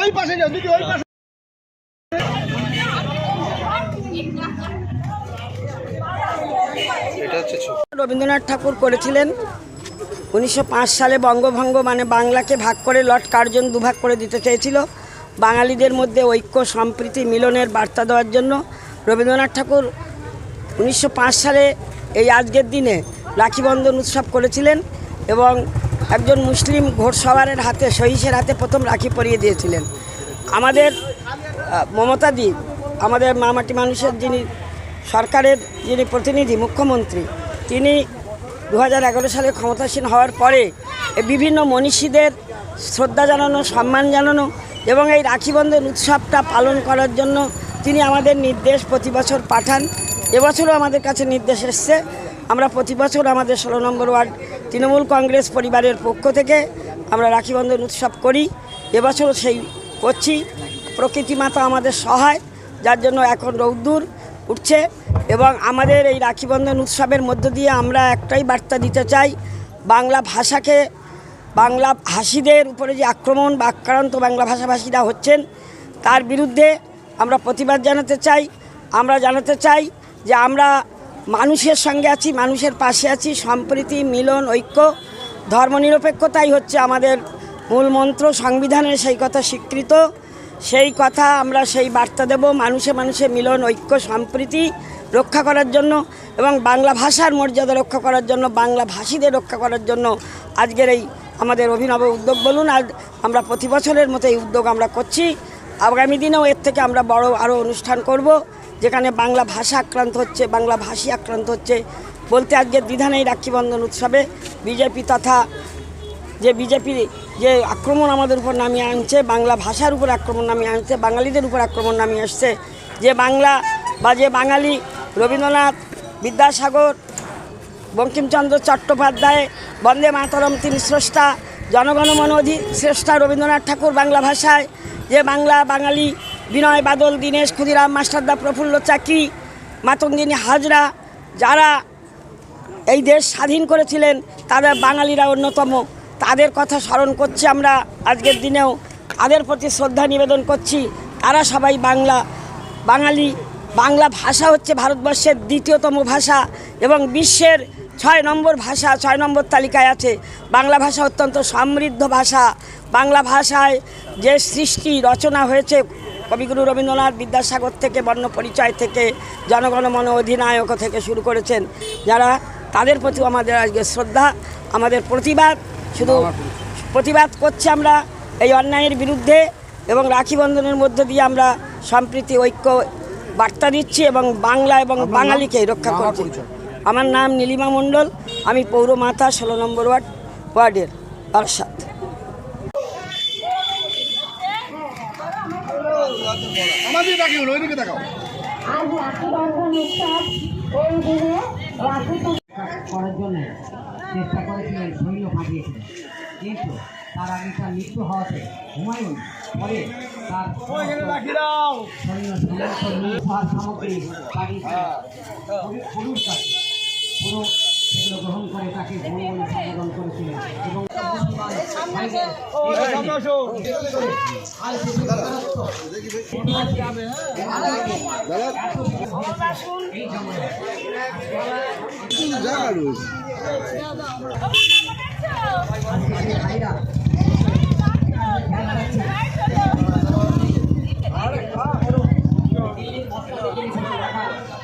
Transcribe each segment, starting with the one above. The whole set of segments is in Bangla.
ওই পাশে যাও দিদি ওই পাশে। রবীন্দ্রনাথ ঠাকুর করেছিলেন। উনিশশো পাঁচ সালে বঙ্গভঙ্গ মানে বাংলাকে ভাগ করে লট কার্জন দুভাগ করে দিতে চেয়েছিল। বাঙালিদের মধ্যে ঐক্য সম্প্রীতি মিলনের বার্তা দেওয়ার জন্য রবীন্দ্রনাথ ঠাকুর উনিশশো পাঁচ সালে এই আজকের দিনে রাখিবন্ধন উৎসব করেছিলেন এবং একজন মুসলিম ঘোড়সওয়ারের হাতে সহিসের হাতে প্রথম রাখি পরিয়ে দিয়েছিলেন। আমাদের মমতাদি, আমাদের মামাটি মানুষের যিনি সরকারের যিনি প্রতিনিধি, মুখ্যমন্ত্রী, তিনি দু হাজার এগারো সালে ক্ষমতাসীন হওয়ার পরে বিভিন্ন মনীষীদের শ্রদ্ধা জানানো, সম্মান জানানো এবং এই রাখিবন্ধন উৎসবটা পালন করার জন্য তিনি আমাদের নির্দেশ প্রতি বছর পাঠান। এবছরও আমাদের কাছে নির্দেশ এসছে। আমরা প্রতি বছর আমাদের ষোলো নম্বর ওয়ার্ড তৃণমূল কংগ্রেস পরিবারের পক্ষ থেকে আমরা রাখিবন্ধন উৎসব করি। এবছরও সেই করছি। প্রকৃতি মাতা আমাদের সহায়, যার জন্য এখন রৌদ্দুর উঠছে এবং আমাদের এই রাখিবন্ধন উৎসবের মধ্য দিয়ে আমরা একটাই বার্তা দিতে চাই, বাংলা ভাষাকে, বাংলা ভাষীদের উপরে যে আক্রমণ বা আক্রান্ত বাংলা ভাষাভাষীরা হচ্ছেন, তার বিরুদ্ধে আমরা প্রতিবাদ জানাতে চাই। আমরা জানাতে চাই যে আমরা মানুষের সঙ্গে আছি, মানুষের পাশে আছি, সম্প্রীতি, মিলন, ঐক্য, ধর্মনিরপেক্ষতাই হচ্ছে আমাদের মূল মন্ত্র, সংবিধানের সেই কথা স্বীকৃত। সেই কথা আমরা সেই বার্তা দেব, মানুষে মানুষে মিলন, ঐক্য, সম্প্রীতি রক্ষা করার জন্য এবং বাংলা ভাষার মর্যাদা রক্ষা করার জন্য, বাংলা ভাষীদের রক্ষা করার জন্য আজকের এই আমাদের অভিনব উদ্যোগ বলুন আজ আমরা প্রতি বছরের মতো এই উদ্যোগ আমরা করছি। আগামী দিনেও এর থেকে আমরা বড় আরও অনুষ্ঠান করব। যেখানে বাংলা ভাষা আক্রান্ত হচ্ছে, বাংলা ভাষী আক্রান্ত হচ্ছে। বলতে আজকে দ্বিধা নেই রাখিবন্ধন উৎসবে। বিজেপি তথা যে বিজেপি যে আক্রমণ আমাদের উপর নামিয়ে আনছে, বাংলা ভাষার উপর আক্রমণ নামিয়ে আনছে, বাঙালিদের উপর আক্রমণ নামিয়ে আসছে। যে বাংলা বা যে বাঙালি রবীন্দ্রনাথ বিদ্যাসাগর, বঙ্কিমচন্দ্র চট্টোপাধ্যায়, বন্দে মাতরম তিনি স্রষ্টা জনগণমন অধি শ্রেষ্ঠা রবীন্দ্রনাথ ঠাকুর বাংলা ভাষায়। যে বাংলা বাঙালি বিনয় বাদল, দীনেশ ক্ষুদিরাম, মাস্টারদা প্রফুল্ল চাকরি, মাতঙ্গিনী হাজরা, যারা এই দেশ স্বাধীন করেছিলেন, তাদের বাঙালিরা অন্যতম। তাদের কথা স্মরণ করছি আমরা আজকের দিনেও। তাদের প্রতি শ্রদ্ধা নিবেদন করছি। তারা সবাই বাংলা, বাঙালি। বাংলা ভাষা হচ্ছে ভারতবর্ষের দ্বিতীয়তম ভাষা এবং বিশ্বের ছয় নম্বর ভাষা, ছয় নম্বর তালিকায় আছে। বাংলা ভাষা অত্যন্ত সমৃদ্ধ ভাষা। বাংলা ভাষায় যে সৃষ্টি, রচনা হয়েছে কবিগুরু রবীন্দ্রনাথ বিদ্যাসাগর থেকে বর্ণ পরিচয় থেকে জনগণমন অধিনায়ক থেকে শুরু করেছেন। যারা তাদের প্রতি আমাদের আজকে শ্রদ্ধা আমাদের প্রতিবাদ শুধু প্রতিবাদ করছি আমরা এই অন্যায়ের বিরুদ্ধে এবং রাখি বন্ধনের মধ্য দিয়ে আমরা সম্প্রীতি ঐক্য বার্তা দিচ্ছি এবং বাংলা এবং বাঙালিকে রক্ষা করছি। আমার নাম নীলিমা মণ্ডল আমি পৌর মাতা ষোলো নম্বর ওয়ার্ড ওয়ার্ডের অর্ষাদ আমাদের দেখাও ওইদিকে দেখাও। করার জন্য চেষ্টা করেছিলেন সৈন্য পাঠিয়েছিলেন কিন্তু তার আগে তার মৃত্যু হওয়াতে হুমায়ুন পরে তার সৈন্য সমস্ত সামগ্রী পাঠিয়েছিলেন পুরো- পুরুষ পুরো সেগুলো গ্রহণ করে তাকে বলে করেছিলেন। এবং এই রয়েছে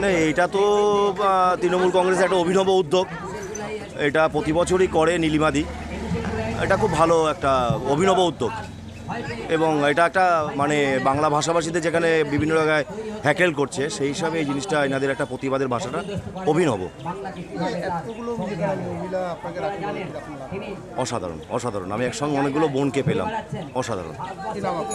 না এটা তো তৃণমূল কংগ্রেসের একটা অভিনব উদ্যোগ। এটা প্রতি বছরই করে নীলিমাদি। এটা খুব ভালো একটা অভিনব উদ্যোগ। এবং এটা একটা মানে বাংলা ভাষাভাষীদের যেখানে বিভিন্ন জায়গায় হ্যাকেল করছে, সেই হিসাবে এই জিনিসটা এনাদের একটা প্রতিবাদের ভাষাটা অভিনব। অসাধারণ অসাধারণ। আমি একসঙ্গে অনেকগুলো বোনকে পেলাম। অসাধারণ।